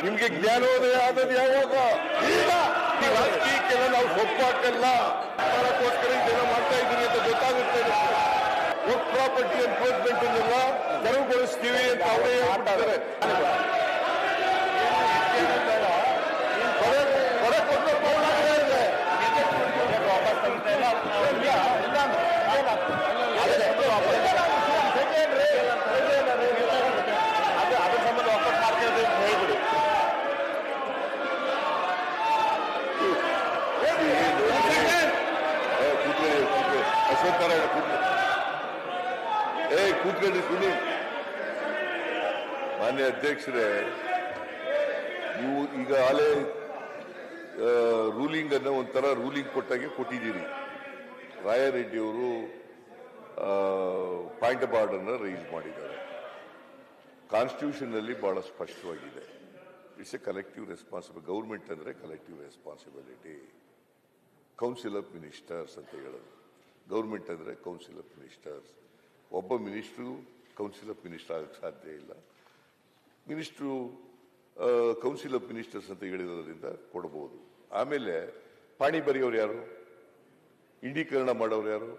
ನಿಮ್ಗೆ ಜ್ಞಾನೋದಯ ಆದದ್ದು ಯಾವಾಗ? ಈಗ. ರಾಜಕೀಯಕ್ಕೆಲ್ಲ ನಾವು ಸೊಪ್ಪಾಕಲ್ಲ. ಅದಕ್ಕೋಸ್ಕರ ಇದೆಲ್ಲ ಮಾಡ್ತಾ ಇದ್ದೀರಿ ಅಂತ ಗೊತ್ತಾಗುತ್ತೆ ವರ್ಕ್ ಪ್ರಾಪರ್ಟಿ ಎನ್ಫೋರ್ಸ್ಮೆಂಟ್ ಅನ್ನೆಲ್ಲ ತೆರವುಗೊಳಿಸ್ತೀವಿ ಅಂತ ಅವರೇ ಹೇಳ್ತಾರೆ ಮಾನ್ಯ ಅಧ್ಯಕ್ಷರೇ, ನೀವು ಈಗ ಆಲೇ ರೂಲಿಂಗ್ ಅನ್ನ ಒಂಥರ ರೂಲಿಂಗ್ ಕೊಟ್ಟಾಗೆ ಕೊಟ್ಟಿದ್ದೀರಿ. ರಾಯರೆಡ್ಡಿ ಅವರು ಪಾಯಿಂಟ್ ಬಾರ್ಡ್ ಅನ್ನ ರೈಸ್ ಮಾಡಿದ್ದಾರೆ. ಕಾನ್ಸ್ಟಿಟ್ಯೂಷನ್ ಅಲ್ಲಿ ಬಹಳ ಸ್ಪಷ್ಟವಾಗಿದೆ. It's a collective responsible government ಅಂದ್ರೆ collective responsibility council of ministers ಅಂತ ಹೇಳೋದು. ಗೌರ್ಮೆಂಟ್ ಅಂದ್ರೆ ಕೌನ್ಸಿಲ್ ಆಫ್ ಮಿನಿಸ್ಟರ್ಸ್ ಒಬ್ಬ ಮಿನಿಸ್ಟ್ರು ಕೌನ್ಸಿಲ್ ಆಫ್ ಮಿನಿಸ್ಟರ್ ಆಗಕ್ಕೆ ಸಾಧ್ಯ ಇಲ್ಲ. ಮಿನಿಸ್ಟ್ರು ಕೌನ್ಸಿಲ್ ಆಫ್ ಮಿನಿಸ್ಟರ್ಸ್ ಅಂತ ಹೇಳಿರೋದ್ರಿಂದ ಕೊಡಬಹುದು ಆಮೇಲೆ ಪಾಣಿ ಬರೆಯೋರು ಯಾರು? ಇಂಡೀಕರಣ ಮಾಡೋರು ಯಾರು?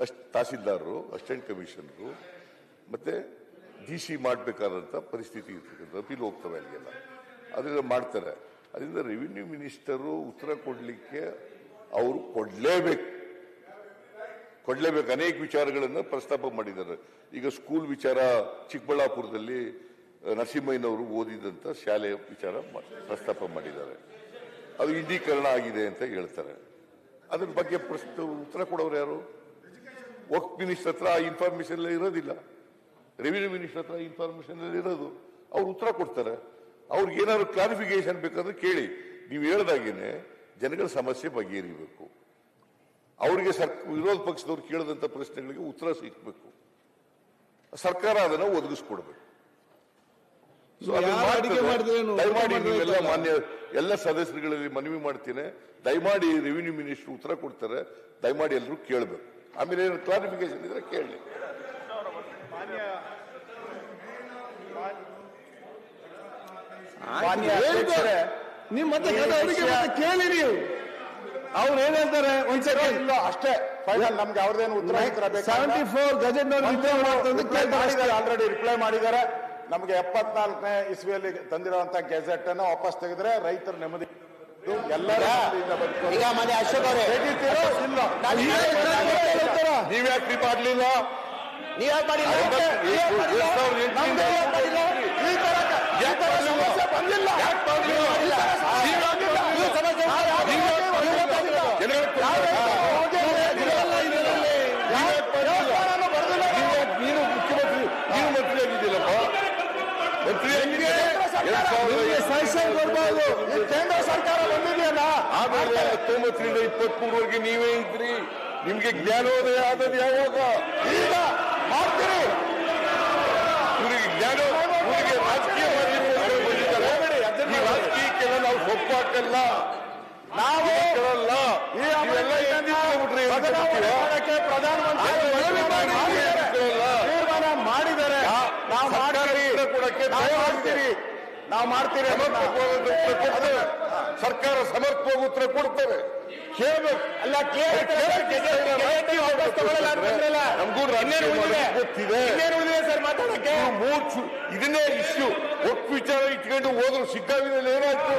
ಅಷ್ಟ್ ತಹಸೀಲ್ದಾರರು, ಅಸಿಸ್ಟೆಂಟ್ ಕಮಿಷನರು, ಮತ್ತೆ ಡಿ ಸಿ ಮಾಡಬೇಕಾದಂಥ ಪರಿಸ್ಥಿತಿ ಇರ್ತಕ್ಕಂಥ ಅಪೀಲ್ ಹೋಗ್ತವೆ ಅಲ್ಲಿಗೆಲ್ಲ. ಅದರಿಂದ ಮಾಡ್ತಾರೆ. ಅದರಿಂದ ರೆವಿನ್ಯೂ ಮಿನಿಸ್ಟರು ಉತ್ತರ ಕೊಡಲಿಕ್ಕೆ ಅವರು ಕೊಡಲೇಬೇಕು. ಕೊಡಲೇಬೇಕು. ಅನೇಕ ವಿಚಾರಗಳನ್ನು ಪ್ರಸ್ತಾಪ ಮಾಡಿದ್ದಾರೆ. ಈಗ ಸ್ಕೂಲ್ ವಿಚಾರ ಚಿಕ್ಕಬಳ್ಳಾಪುರದಲ್ಲಿ ನರಸಿಂಹಯ್ಯನವರು ಓದಿದಂತ ಶಾಲೆಯ ವಿಚಾರ ಪ್ರಸ್ತಾಪ ಮಾಡಿದ್ದಾರೆ. ಅದು ಇಂಡೀಕರಣ ಆಗಿದೆ ಅಂತ ಹೇಳ್ತಾರೆ. ಅದ್ರ ಬಗ್ಗೆ ಪ್ರಶ್ನೆ, ಉತ್ತರ ಕೊಡೋರು ಯಾರು? ವಕ್ ಮಿನಿಸ್ಟರ್ ಹತ್ರ ಆ ಇನ್ಫಾರ್ಮೇಶನ್ ಇರೋದಿಲ್ಲ. ರೆವಿನ್ಯೂ ಮಿನಿಸ್ಟರ್ ಹತ್ರ ಇನ್ಫಾರ್ಮೇಶನ್ ಇರೋದು. ಅವ್ರು ಉತ್ತರ ಕೊಡ್ತಾರೆ. ಅವ್ರಿಗೆ ಏನಾದ್ರು ಕ್ಲಾರಿಫಿಕೇಶನ್ ಬೇಕಾದ್ರೆ ಕೇಳಿ. ನೀವು ಹೇಳ್ದಾಗೇನೆ ಜನಗಳ ಸಮಸ್ಯೆ ಬಗೆಹರಿಬೇಕು. ಅವರಿಗೆ ಸರ್ ವಿರೋಧ ಪಕ್ಷದವ್ರು ಕೇಳಿದಂತ ಪ್ರಶ್ನೆಗಳಿಗೆ ಉತ್ತರ ಸಿಕ್ಕಬೇಕು ಸರ್ಕಾರ ಅದನ್ನ ಒದಗಿಸ್ಕೊಡ್ಬೇಕು? ದಯಮಾಡಿ ನೀವೆಲ್ಲ? ಮಾನ್ಯ ಎಲ್ಲ ಸದಸ್ಯರುಗಳಲ್ಲಿ ಮನವಿ ಮಾಡ್ತೀನಿ. ದಯಮಾಡಿ ರೆವಿನ್ಯೂ ಮಿನಿಸ್ಟರ್ ಉತ್ತರ ಕೊಡ್ತಾರೆ. ದಯಮಾಡಿ ಎಲ್ಲರೂ ಕೇಳಬೇಕು. ಆಮೇಲೆ ಏನು ಕ್ಲಾರಿಫಿಕೇಶನ್ ಇದ್ರೆ ಕೇಳಿ. ನಿಮ್ಮ ಮತ್ತೆ ಕೇಳಿ ನೀವು. ಅವ್ರು ಏನ್ ಹೇಳ್ತಾರೆ? ಒಂದ್ಸರಿ ಇಲ್ಲ ಅಷ್ಟೇ. ಫೈನಲ್ ನಮ್ಗೆ ಅವ್ರದೇನು ಉತ್ತರ seventy four gazette already reply ಮಾಡಿದ್ದಾರೆ ನಮ್ಗೆ ಎಪ್ಪತ್ನಾಲ್ಕನೇ ಇಸ್ವಿಯಲ್ಲಿ ತಂದಿರುವಂತ ಗೆಜೆಟ್ ಅನ್ನು ವಾಪಸ್ ತೆಗೆದ್ರೆ ರೈತರ ನೆಮ್ಮದಿ ಎಲ್ಲರೂ. ಈಗ ಮನೆ ಅಶೋಕ್ ಅವರೇ ನೀವ್ಯಾಕೆ ಮಾಡ್ಲಿಲ್ಲ ನೀವ್ ಯಾಕೆ ಮಾಡಿಲ್ಲ? ಐವತ್ತು- ನೀವ್ ಯಾಕ್ ಮಾಡಿಲ್ಲ? ಎರಡ್ ಸಾವಿರದ ಎಂಟರಿಂದ ನಮ್ದು ಯಾಕ್ ಮಾಡಿಲ್ಲ? ಈ ತರ ಈ ತರ ಸಮಸ್ಯೆ ಬಂದಿಲ್ಲ ಯಾಕೆ ಮಾಡ್ಲಿಲ್ಲ? ಇಲ್ಲ. ನೀವ್ಯಾಕೆ ಮಾಡ್ಲಿಲ್ಲ? ನೀವು ಸಮಸ್ಯೆ ನೀವ್ಯಾಕೆ ಮಾಡ್ಲಿಲ್ಲ? ಜನರಿಗೆ ನೀವ್ಯಾಕೆ- ನೀನು ಮುಖ್ಯಮಂತ್ರಿ ನೀನು ಮಂತ್ರಿ ಆಗಿದ್ದಿಲ್ಲಪ್ಪ ಮಂತ್ರಿ ಆಗಿದ್ದೆ ಎರಡ್ ಸಾವಿರದ ನಿಮ್ಗೆ ಸಜೆಷನ್ ಕೊಡ್ಬೋದು ಈ ಕೇಂದ್ರ ಸರ್ಕಾರ ಬಂದಿದೆಯಲ್ಲ? ಆಮೇಲೆ ಹತ್ತೊಂಬತ್ತರಿಂದ ಇಪ್ಪತ್ಮೂರವರೆಗೆ ನೀವೇ ಇದ್ರಿ. ನಿಮ್ಗೆ ಜ್ಞಾನೋದಯ ಆದದ್ ಯಾವಾಗ? ಈಗ ಮಾಡ್ತೀರಿ. ಇವರಿಗೆ ಜ್ಞಾನ ಇವರಿಗೆ ರಾಜಕೀಯ ಬಂದಿದ್ದಾರೆ. ಈ ರಾಜಕೀಯಕ್ಕೆಲ್ಲ ನಾವು ಒಪ್ಪಾಕಲ್ಲ ನಾವು ಕೇಳಲ್ಲ. ಬದಲಾವಣೆ ಪ್ರಧಾನಮಂತ್ರಿ ಮಾಡಿದ್ದಾರೆ. ನಾವು ಮಾಡ್ತೀರಿ ನಾವು ಮಾಡ್ತೀವಿ ಸರ್ಕಾರ ಸಮರ್ಪಕ ಉತ್ತರ ಕೊಡ್ತೇವೆ. ಕೇಳ್ಬೇಕು. ಅಲ್ಲ. ನಮಗೂ? ಗೊತ್ತಿದೆ. ಸರ್ ಮಾತಾಡಕ್ಕೆ? ಇದನ್ನೇ ಇಶ್ಯೂ ಒಟ್ಟು ವಿಚಾರ ಇಟ್ಕೊಂಡು ಹೋದ್ರು ಸಿಗ್ಗಾವಿನಲ್ಲಿ ಏನಾಯ್ತು?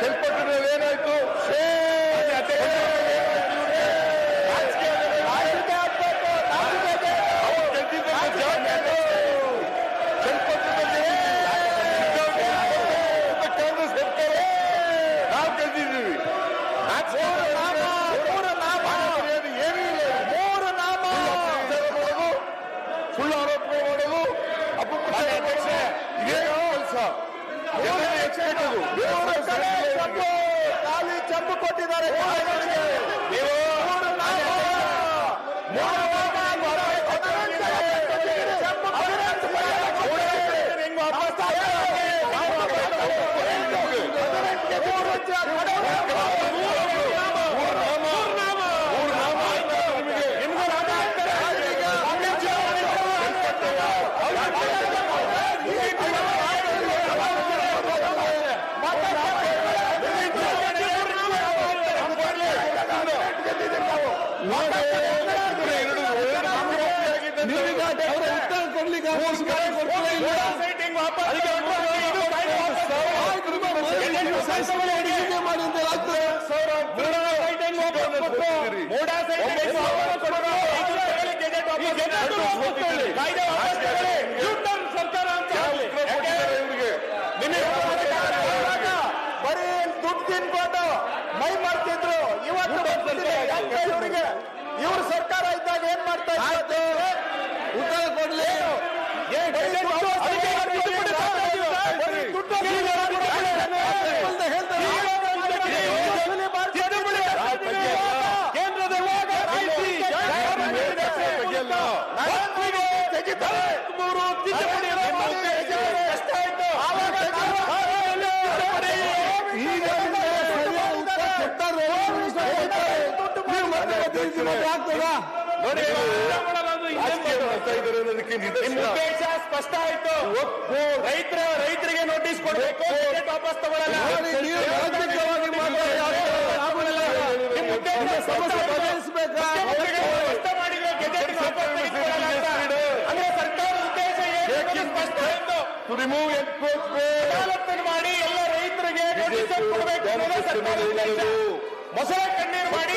ಕೆಲ್ಪಟ್ಟಿನಲ್ಲಿ ಏನಾಯ್ತು ಅವ್ರು ಗೆದ್ದಿದ್ದನ್ನ ಜಾಗ ಕೆಲ್ಪಟ್ಟಿನಲ್ಲಿ ಕಾಂಗ್ರೆಸ್ ಸರ್ಕಾರ ನಾವು ಗೆದ್ದಿದ್ದೀವಿ ಏನೂ ಇಲ್ಲ ಸುಳ್ಳು ಆರೋಪ ಮಾಡೋದು ಅಪಪ್ರಚಾರ ಮಾಡೋದು ಇದೇ ಕೆಲಸ. ಖಾಲಿ ಚೆಂಬು ಕೊಟ್ಟಿದ್ದಾರೆ. ಬರೀ ದುಡ್ಡು ತಿನ್ಕೊಂಡು ಮೈ ಮಾಡ್ತಿದ್ರು. ಇವತ್ತು ಯಾಕೆ ಇವರಿಗೆ? ಇವ್ರ ಸರ್ಕಾರ ಇದ್ದಾಗ ಏನ್ ಮಾಡ್ತಾ ಇದ್ದಾರೆ ಉತ್ತರ ಕೊಡ್ಲಿ. ದುಡ್ಡು ಉದ್ದೇಶ ಸ್ಪಷ್ಟ ಆಯ್ತು. ರೈತರ ರೈತರಿಗೆ ನೋಟಿಸ್ ಕೊಡಬೇಕು. ವಾಪಸ್ ತಗೊಳ್ಳಲ್ಲ. ಸರ್ಕಾರ ಉದ್ದೇಶ ರಿಮೂವ್ ಮಾಡಿ ಎಲ್ಲ ರೈತರಿಗೆ ನೋಟಿಸ್ ಕೊಡಬೇಕು ಕಣ್ಣೀರು ಮಾಡಿ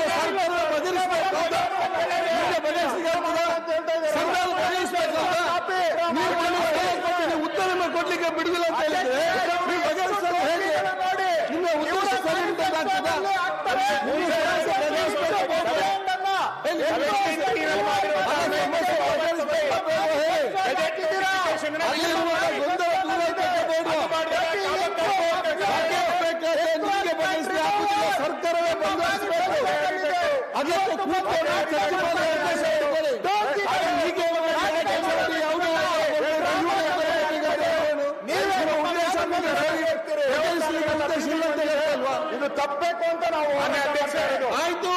ಇದು ತಪ್ಪಬೇಕು ಅಂತ ನಾವು ಆಯ್ತು.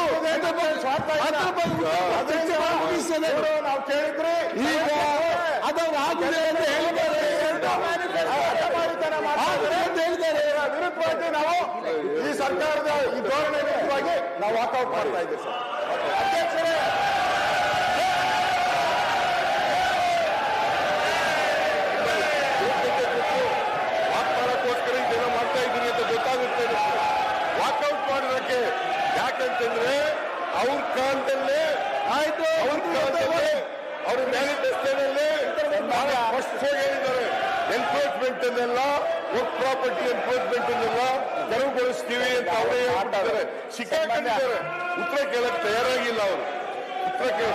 ನಾವು ಕೇಳಿದ್ರೆ ಈಗ ಅದನ್ನು ಆಗಿದೆ ಅಂತ ಹೇಳಿದ್ದಾರೆ. ವಿರುದ್ಧವಾಗಿ ನಾವು ವಾಕೌಟ್ ಮಾಡ್ತಾ ಇದ್ದೇವೆ ಸರ್. ಅಧ್ಯಕ್ಷರೇ ಅಂತನ್ನೆಲ್ಲ ವರ್ಕ್ ಪ್ರಾಪರ್ಟಿ ಎನ್ಫೋರ್ಸ್ಮೆಂಟ್ ಅನ್ನೆಲ್ಲ ತೆರವುಗೊಳಿಸ್ತೀವಿ ಅಂತ ಅವರೇ ಮಾಡ್ತಾರೆ ಸಿಕ್ಕಾಕೊಂಡಿದ್ದಾರೆ ಉತ್ತರ ಕೇಳಕ್ ತಯಾರಾಗಿಲ್ಲ ಅವರು. ಉತ್ತರ ಕೇಳ